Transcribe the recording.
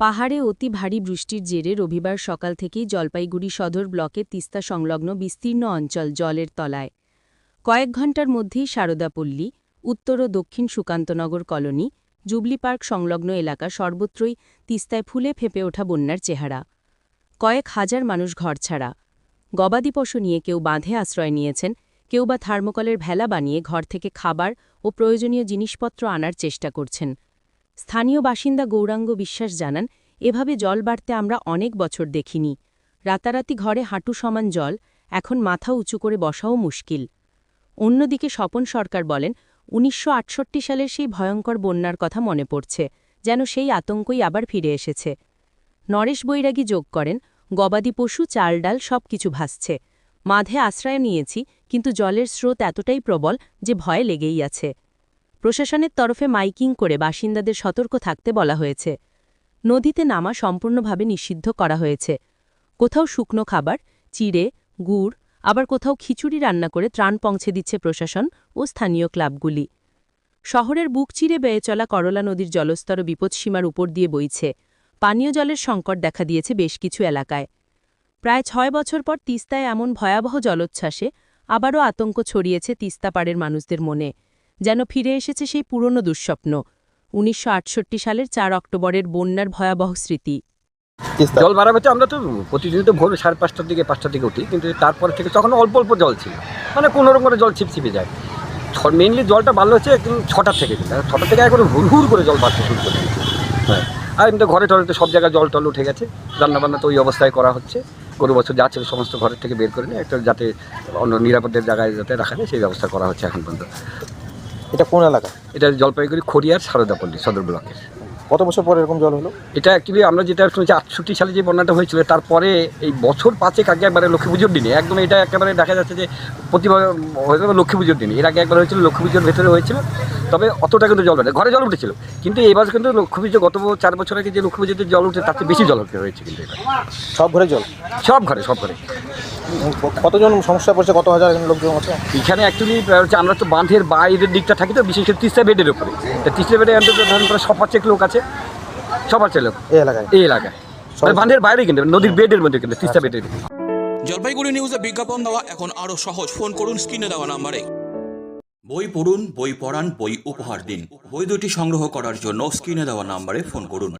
পাহাড়ে অতি ভারী বৃষ্টির জেরে রবিবার সকাল থেকেই জলপাইগুড়ি সদর ব্লকে তিস্তা সংলগ্ন বিস্তীর্ণ অঞ্চল জলের তলায়। কয়েক ঘণ্টার মধ্যেই সারদাপল্লী, উত্তর ও দক্ষিণ সুকান্তনগর কলোনি, জুবলি পার্ক সংলগ্ন এলাকা সর্বত্রই তিস্তায় ফুলে ফেঁপে ওঠা বন্যার চেহারা। কয়েক হাজার মানুষ ঘর ছাড়া। গবাদি পশু নিয়ে কেউ বাঁধে আশ্রয় নিয়েছেন, কেউ বা থার্মোকলের ভেলা বানিয়ে ঘর থেকে খাবার ও প্রয়োজনীয় জিনিসপত্র আনার চেষ্টা করছেন। স্থানীয় বাসিন্দা গৌরাঙ্গ বিশ্বাস জানান, এভাবে জল বাড়তে আমরা অনেক বছর দেখিনি। রাতারাতি ঘরে হাঁটু সমান জল, এখন মাথা উঁচু করে বসাও মুশকিল। অন্যদিকে স্বপন সরকার বলেন, উনিশশো আটষট্টি সালের সেই ভয়ঙ্কর বন্যার কথা মনে পড়ছে, যেন সেই আতঙ্কই আবার ফিরে এসেছে। নরেশ বৈরাগী যোগ করেন, গবাদি পশু, চাল ডাল সব কিছু ভাসছে। মাঝে আশ্রয় নিয়েছি, কিন্তু জলের স্রোত এতটাই প্রবল যে ভয় লেগেই আছে। প্রশাসনের তরফে মাইকিং করে বাসিন্দাদের সতর্ক থাকতে বলা হয়েছে। নদীতে নামা সম্পূর্ণভাবে নিষিদ্ধ করা হয়েছে। কোথাও শুকনো খাবার, চিড়ে, গুড়, আবার কোথাও খিচুড়ি রান্না করে ত্রাণ পৌঁছে দিচ্ছে প্রশাসন ও স্থানীয় ক্লাবগুলি। শহরের বুক চিরে বেয়ে চলা করলা নদীর জলস্তর বিপদসীমার উপর দিয়ে বইছে। পানীয় জলের সংকট দেখা দিয়েছে বেশ কিছু এলাকায়। প্রায় ছয় বছর পর তিস্তায় এমন ভয়াবহ জলোচ্ছ্বাসে আবারও আতঙ্ক ছড়িয়েছে তিস্তাপাড়ের মানুষদের মনে। যেন ফিরে এসেছে সেই পুরনো দুঃস্বপ্ন উনিশশো সালের চার অক্টোবরের বন্যার ভয়াবহ স্মৃতি। জল বাড়া হচ্ছে আমরা তো প্রতিদিন তো ভোর সাড়ে পাঁচটার দিকে পাঁচটার দিকে উঠি কিন্তু তারপর থেকে তখন অল্প অল্প জল ছিল। মানে কোনো রকম করে জল ছিপছিপে যায়। মেইনলি জলটা বাড়লো হচ্ছে একদম ছটার থেকে ছটার থেকে এখন হুড় হুড় করে জল বাড়তে শুরু করে হ্যাঁ। আর এমনি ঘরে টরে তো সব জায়গায় জল টল উঠে গেছে। রান্নাবান্না তো ওই অবস্থায় করা হচ্ছে। গরু বছর যা ছিল সমস্ত ঘরের থেকে বের করে নিয়ে একটা যাতে অন্য নিরাপদের জায়গায় যাতে রাখা যায় সেই ব্যবস্থা করা হচ্ছে এখন পর্যন্ত। এটা কোন এলাকা? এটা জলপাইগুড়ি খড়িয়ার সারদাপল্লী সদর ব্লকের কত বছর পরে এরকম জল হলো? এটা অ্যাকচুয়ালি আমরা যেটা শুনেছি আটষট্টি সালে যে বন্যাটা হয়েছিল তারপরে এই বছর পাঁচেক আগে একবারে লক্ষ্মী পুজোর দিনে একদম এটা একেবারে দেখা যাচ্ছে যে প্রতিবার হয়তো লক্ষ্মী পুজোর দিনে। এর আগে একবার হয়েছিল লক্ষ্মী পুজোর ভেতরে হয়েছিল তবে অতটা কিন্তু জল ঘরে জল উঠেছিল কিন্তু এবার কিন্তু লক্ষ্মী পুজো গত চার বছর আগে যে লক্ষ্মী পুজোতে জল উঠে তার চেয়ে বেশি জল হয়েছে কিন্তু সব ঘরে জল? সব ঘরে সব ঘরে। কতজন সমস্যা পড়ছে? কত হাজার লোকজন আছে? এখানে অ্যাকচুয়ালি হচ্ছে আমরা তো বাঁধের বাইরের দিকটা থাকি তো বিশেষ করে তিস্তা বেডের উপরে। তা তিস্তা বেডে অন্তত ধরুন প্রায় সবার চেক লোক আছে। সবার চেক লোক। এই এলাকায়? এই এলাকায়। মানে বাঁধের বাইরে কিন্তু নদীর বেডের মধ্যে কিন্তু তিস্তা বেডের জলপাইগুড়ি নিউজে বিজ্ঞাপন দেওয়া এখন আরও সহজ। ফোন করুন স্ক্রিনে দেওয়া নাম্বারে। বই পড়ুন বই পড়ান বই উপহার দিন। বই দুটি সংগ্রহ করার জন্য স্ক্রিনে দেওয়া নাম্বারে ফোন করুন।